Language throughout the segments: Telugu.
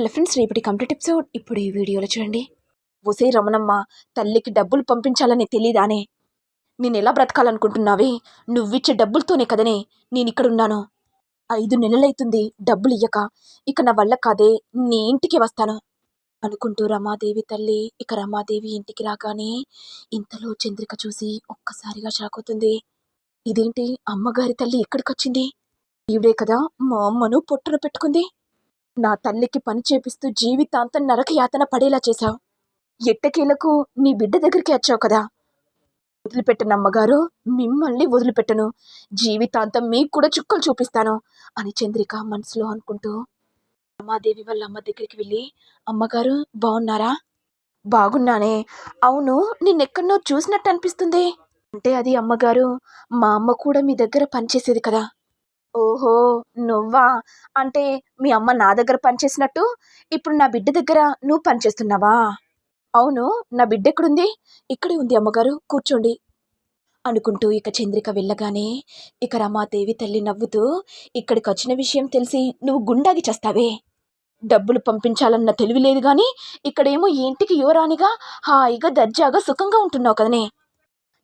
హలో ఫ్రెండ్స్ రేపటి కంప్లీట్ ఎపిసోడ్. ఇప్పుడు ఈ వీడియోలో చూడండి. ఒసే రమణమ్మ తల్లికి డబ్బులు పంపించాలని తెలీదానే. నేను ఎలా బ్రతకాలనుకుంటున్నావే? నువ్విచ్చే డబ్బులతోనే కదనే నేను ఇక్కడ ఉన్నాను ఐదు నెలలైతుంది డబ్బులు ఇయ్యక. ఇక నా వల్ల కాదే నీ ఇంటికి వస్తాను. అనుకుంటూ రమాదేవి తల్లి ఇక రమాదేవి ఇంటికి రాగానే ఇంతలో చంద్రిక చూసి ఒక్కసారిగా షాక్ అవుతుంది. ఇదేంటి అమ్మగారి తల్లి ఇక్కడికొచ్చింది? ఈవిడే కదా మా అమ్మను పొట్టున పెట్టుకుంది. నా తల్లికి పని చేపిస్తూ జీవితాంతం నరకయాతన పడేలా చేశావు. ఎట్టకేలకు నీ బిడ్డ దగ్గరికి వచ్చావు కదా. వదిలిపెట్టను అమ్మగారు మిమ్మల్ని వదిలిపెట్టను. జీవితాంతం మీకు కూడా చుక్కలు చూపిస్తాను అని చంద్రిక మనసులో అనుకుంటూ రమాదేవి వాళ్ళ అమ్మ దగ్గరికి వెళ్ళి అమ్మగారు బాగున్నారా? బాగున్నానే. అవును నిన్నెక్కడో చూసినట్టు అనిపిస్తుంది. అంటే అది అమ్మగారు మా అమ్మ కూడా మీ దగ్గర పనిచేసేది కదా. ఓహో! నువ్వా? అంటే మీ అమ్మ నా దగ్గర పనిచేసినట్టు? ఇప్పుడు నా బిడ్డ దగ్గర నువ్వు పనిచేస్తున్నావా? అవును నా బిడ్డ ఎక్కడుంది? ఇక్కడే ఉంది అమ్మగారు కూర్చోండి. అనుకుంటూ ఇక చంద్రిక వెళ్ళగానే ఇక రమాదేవి తల్లి నవ్వుతూ ఇక్కడికి వచ్చిన విషయం తెలిసి నువ్వు గుండాగి చేస్తావే. డబ్బులు పంపించాలన్న తెలివి లేదు కానీ ఇక్కడేమో ఇంటికి యువరానిగా హాయిగా దర్జాగా సుఖంగా ఉంటున్నావు కదనే.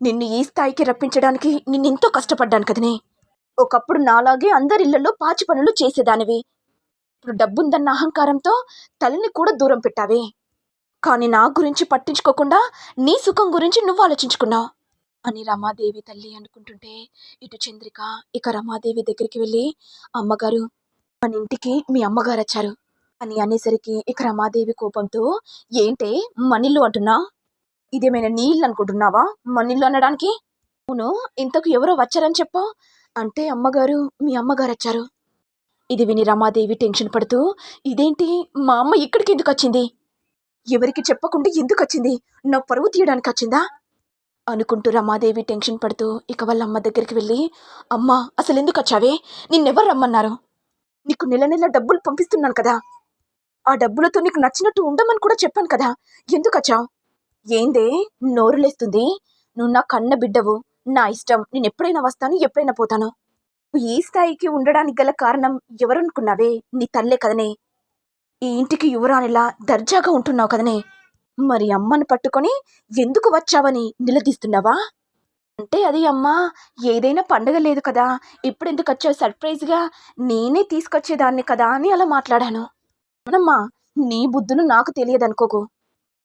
నిన్ను ఈ స్థాయికి రప్పించడానికి నిన్నెంతో కష్టపడ్డాను కదనే. ఒకప్పుడు నాలాగే అందరిళ్ళలో పాచి పనులు చేసేదానివి. ఇప్పుడు డబ్బుందన్న అహంకారంతో తల్లిని కూడా దూరం పెట్టావే. కానీ నా గురించి పట్టించుకోకుండా నీ సుఖం గురించి నువ్వు ఆలోచించుకున్నావు. అని రమాదేవి తల్లి అనుకుంటుంటే ఇటు చంద్రిక ఇక రమాదేవి దగ్గరికి వెళ్ళి అమ్మగారు మన ఇంటికి మీ అమ్మగారు వచ్చారు. అని అనేసరికి ఇక రమాదేవి కోపంతో ఏంటే మనిల్లు అంటున్నా? ఇదేమైనా నీళ్ళు అనుకుంటున్నావా? మనిల్లు అనడానికి? అవును ఇంతకు ఎవరో వచ్చారని చెప్పు. అంటే అమ్మగారు మీ అమ్మగారు వచ్చారు ఇది విని రమాదేవి టెన్షన్ పడుతూ ఇదేంటి? మా అమ్మ ఇక్కడికి ఎందుకు వచ్చింది ఎవరికి చెప్పకుండా ఎందుకు వచ్చింది నా పరువు తీయడానికి వచ్చిందా అనుకుంటూ రమాదేవి టెన్షన్ పడుతూ ఇక వాళ్ళ అమ్మ దగ్గరికి వెళ్ళి అమ్మ అసలు ఎందుకు వచ్చావే నిన్నెవరు రమ్మన్నారు? నీకు నెల నెల డబ్బులు పంపిస్తున్నాను కదా. ఆ డబ్బులతో నీకు నచ్చినట్టు ఉండమని కూడా చెప్పాను కదా. ఎందుకు వచ్చావు ఏందే? నోరులేస్తుంది. నువ్వు నా కన్న బిడ్డవు. నా ఇష్టం. నేను ఎప్పుడైనా వస్తాను ఎప్పుడైనా పోతాను. ఈ స్థాయికి ఉండడానికి గల కారణం ఎవరనుకున్నావే? నీ తల్లే కదనే. ఈ ఇంటికి యువరానిలా దర్జాగా ఉంటున్నావు కదనే. మరి అమ్మను పట్టుకొని ఎందుకు వచ్చావని నిలదీస్తున్నావా? అంటే అది అమ్మా ఏదైనా పండగ లేదు కదా. ఇప్పుడు ఎందుకు వచ్చావు సర్ప్రైజ్గా? నేనే తీసుకొచ్చేదాన్ని కదా అని అలా మాట్లాడాను. అవునమ్మా నీ బుద్ధులు నాకు తెలియదనుకోకు.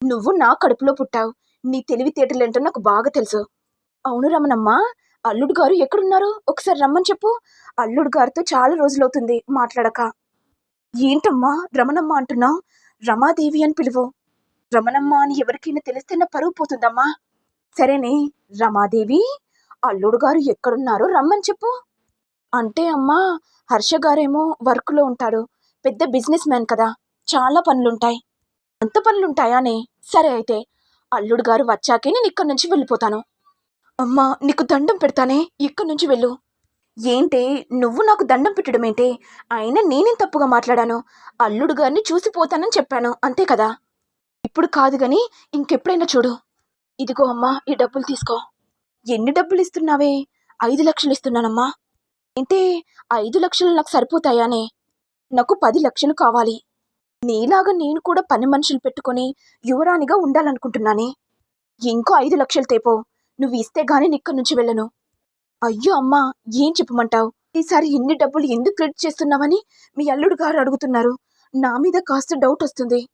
నువ్వు నా కడుపులో పుట్టావు. నీ తెలివితేటలేంటో నాకు బాగా తెలుసు. అవును రమణమ్మ. అల్లుడు గారు ఎక్కడున్నారు? ఒకసారి రమ్మని చెప్పు. అల్లుడు గారితో చాలా రోజులవుతుంది మాట్లాడక. ఏంటమ్మా రమణమ్మ అంటున్నావు? రమాదేవి అని పిలువు. రమణమ్మ అని ఎవరికైనా తెలిస్తే నా పరువు పోతుందమ్మా. సరేనే రమాదేవి అల్లుడు గారు ఎక్కడున్నారో రమ్మని చెప్పు. అంటే అమ్మా హర్ష గారేమో వర్క్లో ఉంటాడు. పెద్ద బిజినెస్ మ్యాన్ కదా. చాలా పనులుంటాయి. అంత పనులుంటాయానే? సరే అయితే అల్లుడు గారు వచ్చాకే నేను ఇక్కడి నుంచి వెళ్ళిపోతాను. అమ్మా నీకు దండం పెడతానే? ఇక్కడి నుంచి వెళ్ళు. ఏంటే నువ్వు నాకు దండం పెట్టడం ఏంటే అయినా నేనేం తప్పుగా మాట్లాడాను? అల్లుడు గారిని చూసిపోతానని చెప్పాను అంతే కదా? ఇప్పుడు కాదు గాని ఇంకెప్పుడైనా చూడు. ఇదిగో అమ్మా ఈ డబ్బులు తీసుకో. ఎన్ని డబ్బులు ఇస్తున్నావే? ఐదు లక్షలు ఇస్తున్నానమ్మా. ఏంటే ఐదు లక్షలు నాకు సరిపోతాయానే? నాకు పది లక్షలు కావాలి. నీలాగా నేను కూడా పని మనుషులు పెట్టుకొని యువరాణిగా ఉండాలనుకుంటున్నానే? ఇంకో ఐదు లక్షలు తేపో. నువ్వు ఇస్తే గానీ ఇక్కడి నుంచి వెళ్ళను. అయ్యో అమ్మా ఏం చెప్పమంటావు? ఈసారి ఎన్ని డబ్బులు ఎందుకు క్రెడిట్ చేస్తున్నావని మీ అల్లుడు గారు అడుగుతున్నారు. నా మీద కాస్త డౌట్ వస్తుంది.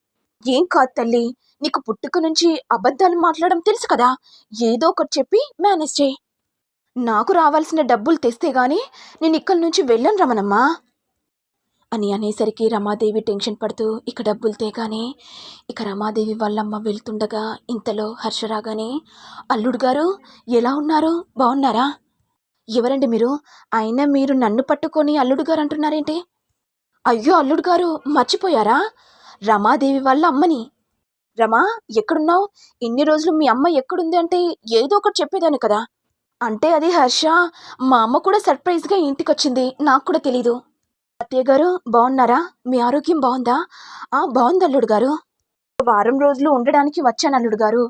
ఏం కాదు తల్లి నీకు పుట్టుక నుంచి అబద్ధాలు మాట్లాడడం తెలుసు కదా ఏదో ఒకటి చెప్పి మేనేజ్ చేయి. నాకు రావాల్సిన డబ్బులు తెస్తే గానీ నేను ఇక్కడి నుంచి వెళ్ళను రమణమ్మా. అని అనేసరికి రమాదేవి టెన్షన్ పడుతూ ఇక డబ్బులు తేగానే ఇక రమాదేవి వాళ్ళమ్మ వెళ్తుండగా ఇంతలో హర్ష రాగానే అల్లుడు గారు ఎలా ఉన్నారు? బాగున్నారా ఎవరండి మీరు? అయినా మీరు నన్ను పట్టుకొని అల్లుడు గారు అంటున్నారేంటి? అయ్యో అల్లుడు గారు మర్చిపోయారా? రమాదేవి వాళ్ళ అమ్మని రమా ఎక్కడున్నావు? ఇన్ని రోజులు మీ అమ్మ ఎక్కడుంది అంటే ఏదో ఒకటి చెప్పేదాన్ని కదా. అంటే అది హర్ష మా అమ్మ కూడా సర్ప్రైజ్గా ఇంటికి వచ్చింది నాకు కూడా తెలీదు. అత్తయ్య గారు బాగున్నారా? మీ ఆరోగ్యం బాగుందా? ఆ బాగుంది అల్లుడు గారు. వారం రోజులు ఉండడానికి వచ్చాను అల్లుడు గారు.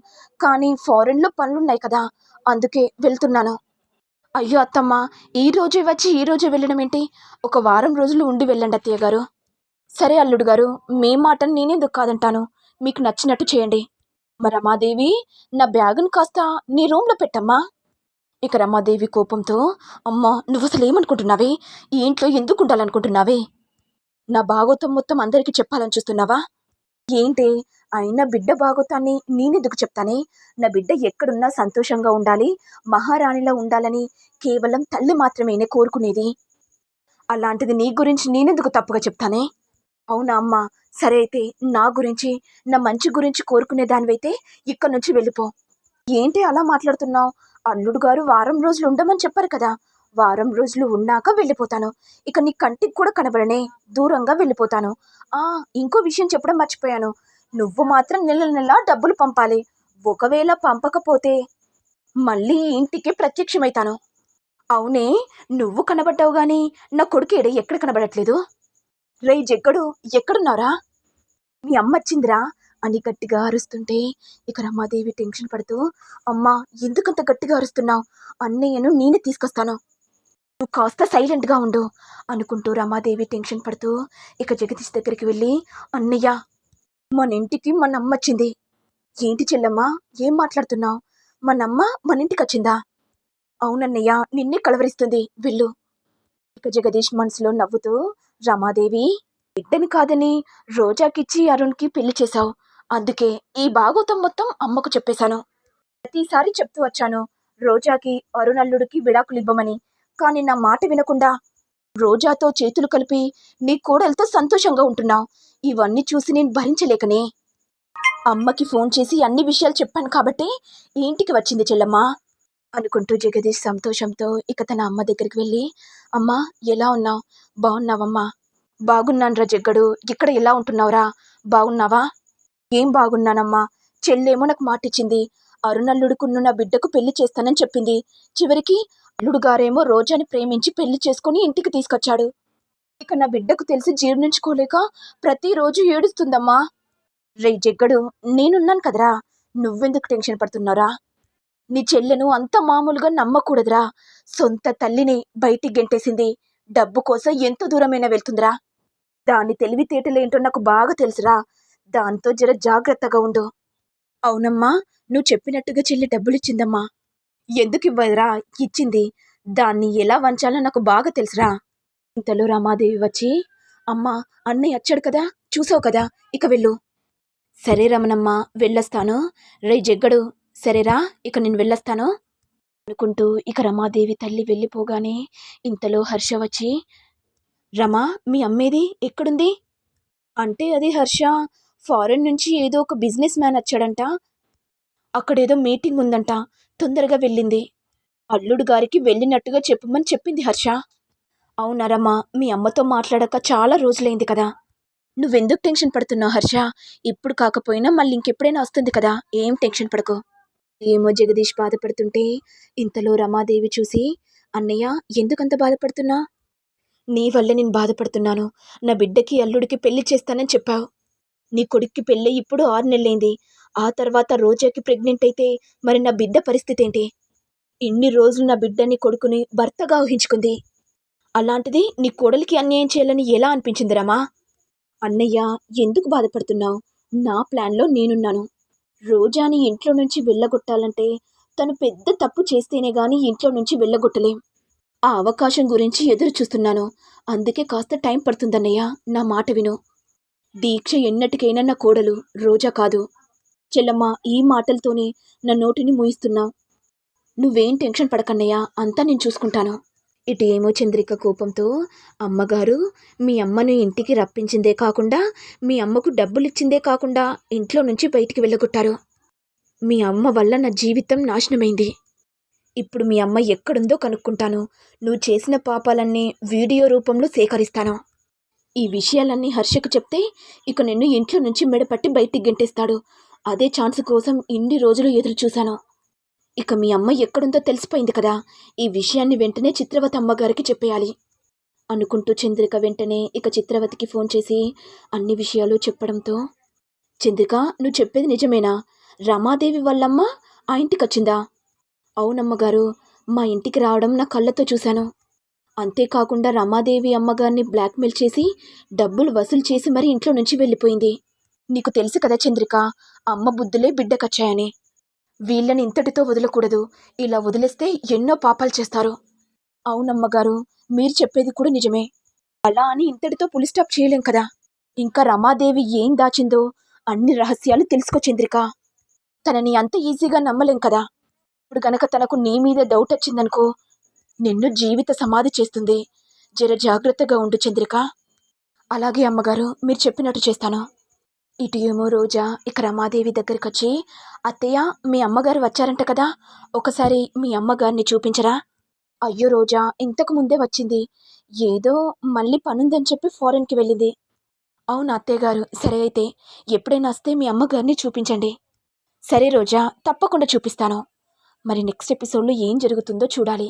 కానీ ఫారెన్లో పనులున్నాయి కదా అందుకే వెళ్తున్నాను. అయ్యో అత్తమ్మ ఈ రోజే వచ్చి ఈ రోజే వెళ్ళడం ఏంటి? ఒక వారం రోజులు ఉండి వెళ్ళండి అత్తయ్య గారు. సరే అల్లుడు గారు మీ మాటను నేనేందుకు కాదంటాను? మీకు నచ్చినట్టు చేయండి. మరి రమాదేవి నా బ్యాగును కాస్త నీ రూమ్లో పెట్టమ్మా. ఇక రమాదేవి కోపంతో అమ్మా నువ్వు అసలు ఏమనుకుంటున్నావే ఈ ఇంట్లో ఎందుకు ఉండాలనుకుంటున్నావే నా భాగోతం మొత్తం అందరికీ చెప్పాలని చూస్తున్నావా? ఏంటి అయినా బిడ్డ బాగోతాన్ని నేనెందుకు చెప్తానే? నా బిడ్డ ఎక్కడున్నా సంతోషంగా ఉండాలి మహారాణిలా ఉండాలని కేవలం తల్లి మాత్రమేనే కోరుకునేది. అలాంటిది నీ గురించి నేనెందుకు తప్పుగా చెప్తానే? అవునా అమ్మా సరే అయితే నా గురించి నా మంచి గురించి కోరుకునే దానివైతే ఇక్కడి నుంచి వెళ్ళిపో. ఏంటి అలా మాట్లాడుతున్నావు? అల్లుడు గారు వారం రోజులు ఉండమని చెప్పారు కదా. వారం రోజులు ఉన్నాక వెళ్ళిపోతాను. ఇక నీ కంటికి కూడా కనబడనే. దూరంగా వెళ్ళిపోతాను. ఆ ఇంకో విషయం చెప్పడం మర్చిపోయాను. నువ్వు మాత్రం నెల నెల డబ్బులు పంపాలి. ఒకవేళ పంపకపోతే మళ్ళీ ఇంటికి ప్రత్యక్షమవుతాను అవునే నువ్వు కనబడ్డావు గాని నా కొడుకేడే ఎక్కడ కనబడట్లేదు? రే జగ్గడు ఎక్కడున్నారా? మీ అమ్మ వచ్చిందిరా. అని గట్టిగా అరుస్తుంటే ఇక రమాదేవి టెన్షన్ పడుతూ అమ్మా ఎందుకంత గట్టిగా అరుస్తున్నావు? అన్నయ్యను నేనే తీసుకొస్తాను. నువ్వు కాస్త సైలెంట్గా ఉండు అనుకుంటూ రమాదేవి టెన్షన్ పడుతూ ఇక జగదీష్ దగ్గరికి వెళ్ళి అన్నయ్య మన ఇంటికి మన అమ్మ వచ్చింది. ఏంటి చెల్లమ్మ ఏం మాట్లాడుతున్నావు? మన అమ్మ మన ఇంటికి వచ్చిందా? అవునన్నయ్య నిన్నే కలవరిస్తుంది. వెళ్ళు. ఇక జగదీష్ మనసులో నవ్వుతూ రమాదేవి బిడ్డని కాదని రోజాకిచ్చి అరుణ్కి పెళ్ళి చేశావు. అందుకే ఈ భాగవతం మొత్తం అమ్మకు చెప్పేశాను. ప్రతిసారి చెప్తూ వచ్చాను రోజాకి అరుణల్లుడికి విడాకులు ఇవ్వమని. కానీ నా మాట వినకుండా రోజాతో చేతులు కలిపి నీ కోడలతో సంతోషంగా ఉంటున్నావు. ఇవన్నీ చూసి నేను భరించలేకనే. అమ్మకి ఫోన్ చేసి అన్ని విషయాలు చెప్పాను కాబట్టి ఇంటికి వచ్చింది చెల్లమ్మ. అనుకుంటూ జగదీష్ సంతోషంతో ఇక తన అమ్మ దగ్గరికి వెళ్ళి అమ్మా ఎలా ఉన్నావు? బాగున్నావమ్మా? బాగున్నానురా జగ్గడు. ఇక్కడ ఎలా ఉంటున్నావురా? బాగున్నావా? ఏం బాగున్నానమ్మా? చెల్లేమో నాకు మాటిచ్చింది. అరుణల్లుడుకున్న నా బిడ్డకు పెళ్ళి చేస్తానని చెప్పింది. చివరికి అల్లుడు గారేమో రోజాని ప్రేమించి పెళ్ళి చేసుకుని ఇంటికి తీసుకొచ్చాడు. ఇక నా బిడ్డకు తెలిసి జీర్ణించుకోలేక ప్రతిరోజు ఏడుస్తుందమ్మా. రే జగ్గడు నేనున్నాను కదరా. నువ్వెందుకు టెన్షన్ పడుతున్నారా నీ చెల్లెను అంత మామూలుగా నమ్మకూడదురా. సొంత తల్లిని బయటికి గెంటేసింది. డబ్బు కోసం ఎంత దూరమైనా వెళ్తుందిరా. దాని తెలివితేటలేంటో నాకు బాగా తెలుసురా. దాంతో జర జాగ్రత్తగా ఉండు. అవునమ్మా నువ్వు చెప్పినట్టుగా చెల్లి డబ్బులిచ్చిందమ్మా. ఎందుకు ఇవ్వదురా ఇచ్చింది. దాన్ని ఎలా వంచాలో నాకు బాగా తెలుసురా. ఇంతలో రమాదేవి వచ్చి అమ్మా అన్నయ్య వచ్చాడు కదా చూసావు కదా ఇక వెళ్ళు. సరే రమణమ్మ వెళ్ళొస్తాను. రే జగ్గడు సరేరా ఇక నేను వెళ్ళొస్తాను. అనుకుంటూ ఇక రమాదేవి తల్లి వెళ్ళిపోగానే ఇంతలో హర్ష వచ్చి రమా మీ అమ్మేది ఎక్కడుంది? అంటే అది హర్ష ఫారెన్ నుంచి ఏదో ఒక బిజినెస్ మ్యాన్ వచ్చాడంట. అక్కడేదో మీటింగ్ ఉందంట. తొందరగా వెళ్ళింది. అల్లుడు గారికి వెళ్ళినట్టుగా చెప్పమని చెప్పింది హర్ష. అవునా మీ అమ్మతో మాట్లాడక చాలా రోజులైంది కదా. నువ్వెందుకు టెన్షన్ పడుతున్నావు హర్ష? ఇప్పుడు కాకపోయినా మళ్ళీ ఇంకెప్పుడైనా వస్తుంది కదా. ఏం టెన్షన్ పడకు. ఏమో జగదీష్ బాధపడుతుంటే ఇంతలో రమాదేవి చూసి అన్నయ్య ఎందుకంత బాధపడుతున్నా? నీ వల్లే నేను బాధపడుతున్నాను. నా బిడ్డకి అల్లుడికి పెళ్ళి చేస్తానని చెప్పావు. నీ కొడుక్కి పెళ్ళి ఇప్పుడు ఆరు నెలలైంది. ఆ తర్వాత రోజాకి ప్రెగ్నెంట్ అయితే మరి నా బిడ్డ పరిస్థితి ఏంటి ఇన్ని రోజులు నా బిడ్డని కొడుకుని భర్తగా ఊహించుకుంది. అలాంటిది నీ కోడలికి అన్యాయం చేయాలని ఎలా అనిపించింది రమా? అన్నయ్య ఎందుకు బాధపడుతున్నావు? నా ప్లాన్లో నేనున్నాను. రోజాని ఇంట్లో నుంచి వెళ్ళగొట్టాలంటే తను పెద్ద తప్పు చేస్తేనే గాని ఇంట్లో నుంచి వెళ్ళగొట్టలేం. ఆ అవకాశం గురించి ఎదురు చూస్తున్నాను అందుకే కాస్త టైం పడుతుందన్నయ్య నా మాట విను. దీక్ష ఎన్నటికైనా నా కోడలు రోజా కాదు. చెల్లమ్మ ఈ మాటలతోనే నా నోటిని మూయిస్తున్నావు నువ్వేం టెన్షన్ పడకన్నయ్యా అంతా నేను చూసుకుంటాను. ఇటు ఏమో చంద్రిక కోపంతో అమ్మగారు మీ అమ్మను ఇంటికి రప్పించిందే కాకుండా మీ అమ్మకు డబ్బులు ఇచ్చిందే కాకుండా ఇంట్లో నుంచి బయటికి వెళ్ళగొట్టారు. మీ అమ్మ వల్ల నా జీవితం నాశనమైంది. ఇప్పుడు మీ అమ్మ ఎక్కడుందో కనుక్కుంటాను. నువ్వు చేసిన పాపాలన్నీ వీడియో రూపంలో సేకరిస్తాను. ఈ విషయాలన్నీ హర్షకు చెప్తే ఇక నిన్ను ఇంట్లో నుంచి మెడపట్టి బయటికి గెంటేస్తాడు. అదే ఛాన్స్ కోసం ఇన్ని రోజులు ఎదురు చూశాను. ఇక మీ అమ్మ ఎక్కడుందో తెలిసిపోయింది కదా. ఈ విషయాన్ని వెంటనే చిత్రవతి అమ్మగారికి చెప్పేయాలి. అనుకుంటూ చంద్రిక వెంటనే ఇక చిత్రవతికి ఫోన్ చేసి అన్ని విషయాలు చెప్పడంతో చంద్రిక నువ్వు చెప్పేది నిజమేనా? రమాదేవి వాళ్ళమ్మ ఆ ఇంటికి వచ్చిందా అవునమ్మగారు మా ఇంటికి రావడం నా కళ్ళతో చూశాను. అంతేకాకుండా రమాదేవి అమ్మగారిని బ్లాక్మెయిల్ చేసి డబ్బులు వసూలు చేసి మరీ ఇంట్లో నుంచి వెళ్ళిపోయింది. నీకు తెలుసు కదా చంద్రిక అమ్మ బుద్ధులే బిడ్డకచ్చాయని. వీళ్ళని ఇంతటితో వదలకూడదు. ఇలా వదిలేస్తే ఎన్నో పాపాలు చేస్తారు. అవునమ్మగారు మీరు చెప్పేది కూడా నిజమే. అలా అని ఇంతటితో పులి స్టాప్ చేయలేం కదా. ఇంకా రమాదేవి ఏం దాచిందో అన్ని రహస్యాలు తెలుసుకో చంద్రిక. తనని అంత ఈజీగా నమ్మలేం కదా. ఇప్పుడు గనక తనకు నీ మీద డౌట్ వచ్చిందనుకో నిన్ను జీవిత సమాధి చేస్తుంది. జర జాగ్రత్తగా ఉండు చంద్రిక. అలాగే అమ్మగారు మీరు చెప్పినట్టు చేస్తాను. ఇటు ఏమో రోజా ఇక రమాదేవి దగ్గరికి వచ్చి అత్తయ్య మీ అమ్మగారు వచ్చారంట కదా ఒకసారి మీ అమ్మగారిని చూపించరా. అయ్యో రోజా ఇంతకు ముందే వచ్చింది. ఏదో మళ్ళీ పనుందని చెప్పి ఫారెన్కి వెళ్ళింది. అవును అత్తయ్య గారు సరే అయితే ఎప్పుడైనా వస్తే మీ అమ్మగారిని చూపించండి. సరే రోజా తప్పకుండా చూపిస్తాను. మరి నెక్స్ట్ ఎపిసోడ్లో ఏం జరుగుతుందో చూడాలి.